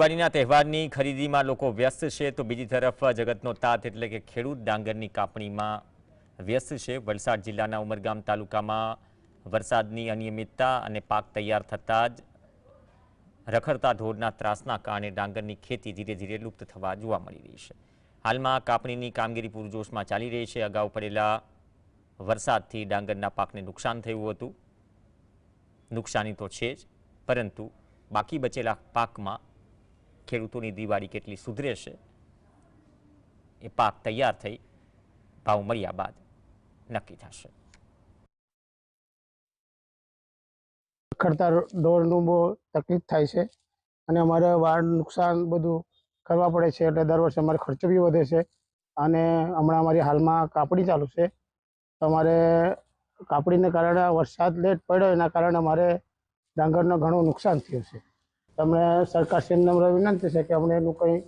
દિવાળીના તહેવારની ખરીદીમાં લોકો વ્યસ્ત છે, તો બીજી તરફ જગતનો તાત એટલે કે ખેડૂત ડાંગરની કાપણીમાં વ્યસ્ત છે. વલસાડ જિલ્લાના ઉમરગામ તાલુકામાં વરસાદની અનિયમિતતા અને પાક તૈયાર થતાં જ રખડતા ઢોરના ત્રાસના કારણે ડાંગરની ખેતી ધીરે ધીરે લુપ્ત થવા જોવા મળી રહી છે. હાલમાં કાપણીની કામગીરી પૂરજોશમાં ચાલી રહી છે. અગાઉ પડેલા વરસાદથી ડાંગરના પાકને નુકસાન થયું હતું. નુકસાની તો છે જ, પરંતુ બાકી બચેલા પાકમાં ખેડૂતોની દિવાળી કેટલી સુધરે છે? એ પાક તૈયાર થઈ, ભાવ મળ્યા બાદ નક્કી થશે. ખડતા ઢોરનું બહુ તકલીફ થાય છે અને અમારે વાળ નુકસાન બધું કરવા પડે છે એટલે દર વર્ષે અમારે ખર્ચો બી વધે છે અને હમણાં અમારી હાલમાં કાપડી ચાલુ છે. અમારે કાપડીને કારણે વરસાદ લેટ પડ્યો એના કારણે અમારે ડાંગરનું ઘણું નુકસાન થયું છે. તમને સરકારશ્રીને નમ્ર વિનંતી છે કે અમને એનું કંઈ